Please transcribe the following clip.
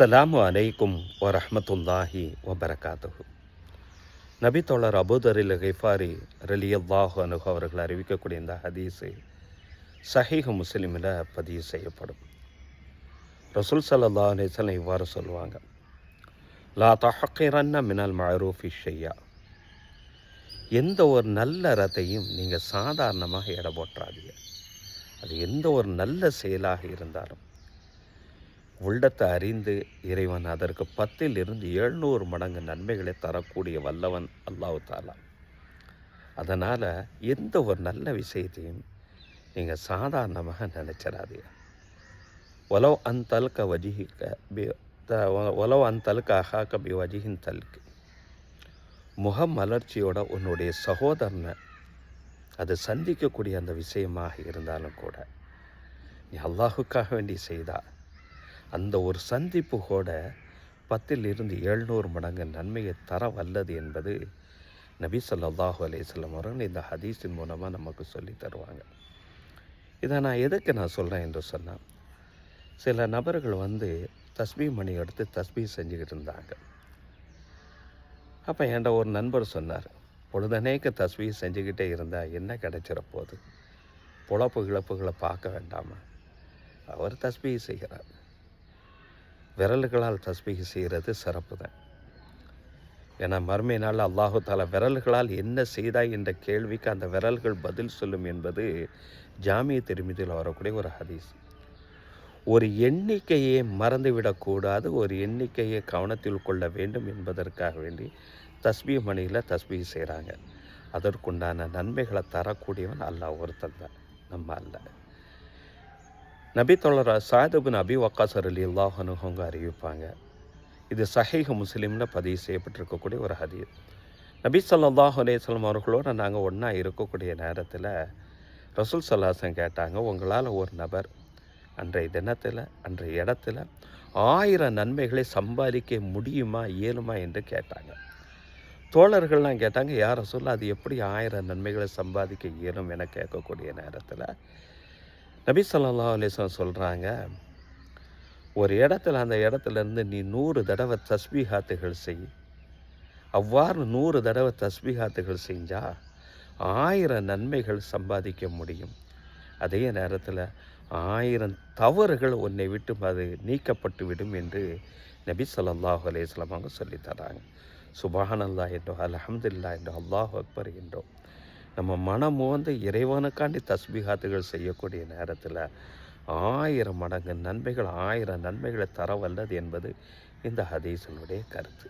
அஸ்ஸலாமு அலைக்கும் வரஹ்மத்துல்லாஹி வபரகாத்துஹு நபி தோழர் அபூதரில் கிஃபாரி ரலியல்லாஹு அனுகு அவர்கள் அறிவிக்கக்கூடிய இந்த ஹதீஸு சஹீஹ் முஸ்லீமில் பதிவு செய்யப்படும் ரசூல் சல்லா அலிஸ்லாம் இவ்வாறு சொல்லுவாங்க லா தஹக்கிரன்ன மினல் மஅரூஃபி ஷையா எந்த ஒரு நல்ல ரத்தையும் நீங்கள் சாதாரணமாக எடை போட்டுறாதீங்க அது எந்த ஒரு நல்ல செயலாக இருந்தாலும் உள்ளத்தை அறிந்து இறைவன் அதற்கு பத்தில் இருந்து எழுநூறு மடங்கு நன்மைகளை தரக்கூடிய வல்லவன் அல்லாஹு தாலா. அதனால் எந்த ஒரு நல்ல விஷயத்தையும் நீங்கள் சாதாரணமாக நினச்சிடாதீங்க. ஒலவ் அன் தல்க வஜிஹிக்க பி த ஒலவ் அன் தல்க அஹாக்க பி வஜிஹின் தல்கு. முகம் மலர்ச்சியோட உன்னுடைய சகோதரனை அது சந்திக்கக்கூடிய அந்த விஷயமாக இருந்தாலும் கூட நீ அல்லாஹுக்காக வேண்டி செய்தா அந்த ஒரு சந்திப்பு கூட பத்தில் இருந்து எழுநூறு மடங்கு நன்மையை தர வல்லது என்பது நபி சொல்லாஹு அலையம் அவர்கள் இந்த ஹதீஸின் மூலமாக நமக்கு சொல்லி தருவாங்க. இதை நான் எதுக்கு நான் சொல்கிறேன் என்று சொன்னால் சில நபர்கள் வந்து தஸ்பீ மணி எடுத்து தஸ்பீ செஞ்சுக்கிட்டு இருந்தாங்க. அப்போ என்கிட்ட ஒரு நண்பர் சொன்னார் பொழுதனேக்க தஸ்பீ செஞ்சுக்கிட்டே இருந்தால் என்ன கிடைச்சிட போகுது பொழப்பு இழப்புகளை பார்க்க வேண்டாமா? அவர் தஸ்பீ செய்கிறார். விரல்களால் தஸ்பீக செய்கிறது சிறப்பு தான். ஏன்னா மறுமை நாள் அல்லாஹு தாலா விரல்களால் என்ன செய்தாய் என்ற கேள்விக்கு அந்த விரல்கள் பதில் சொல்லும் என்பது ஜாமிய திருமதியில் வரக்கூடிய ஒரு ஹதீஸ். ஒரு எண்ணிக்கையை மறந்துவிடக்கூடாது ஒரு எண்ணிக்கையை கவனத்தில் கொள்ள வேண்டும் என்பதற்காக வேண்டி தஸ்பி மணியில் தஸ்பி செய்கிறாங்க. அதற்குண்டான நன்மைகளை தரக்கூடியவன் அல்லாஹ் ஒருத்தன் தான். நம்ம அல்ல. நபி தோழரா சாதுபின் அபி வக்காசர் அலி அல்லாஹனு அவங்க அறிவிப்பாங்க. இது சஹீஹ் முஸ்லீமில் பதிவு செய்யப்பட்டிருக்கக்கூடிய ஒரு ஹதீஸ். நபி சல்லாஹ் அலேஸ்லம் அவர்களோடு நாங்கள் ஒன்றா இருக்கக்கூடிய நேரத்தில் ரசூல் சல்லாசன் கேட்டாங்க உங்களால் ஒரு நபர் அன்றைய தினத்தில் அன்றைய இடத்துல ஆயிரம் நன்மைகளை சம்பாதிக்க முடியுமா இயலுமா? என்று கேட்டாங்க. தோழர்கள்லாம் கேட்டாங்க யார் ரசூல் அது எப்படி ஆயிரம் நன்மைகளை சம்பாதிக்க இயலும்? என கேட்கக்கூடிய நேரத்தில் நபி சொல்லா அலிஸ்லாம் சொல்கிறாங்க ஒரு இடத்துல அந்த இடத்துல இருந்து நீ நூறு தடவை தஸ்பீஹாத்துகள் செய். அவ்வாறு நூறு தடவை தஸ்பீஹாத்துகள் செஞ்சால் ஆயிரம் நன்மைகள் சம்பாதிக்க முடியும். அதே நேரத்தில் ஆயிரம் தவறுகள் உன்னை விட்டு அது நீக்கப்பட்டு விடும் என்று நபி சொல்லாஹு அலைஹி அவங்க சொல்லித் தராங்க என்றோ அலஹம்துல்லா என்றோ அல்லாஹ் அக்பர் என்றோ. நம்ம மனம் வந்து இறைவனுக்காண்டி தஸ்பிகாத்துகள் செய்யக்கூடிய நேரத்தில் ஆயிரம் மடங்கு நன்மைகள் ஆயிரம் நன்மைகளை தர வல்லது என்பது இந்த ஹதீசனுடைய கருத்து.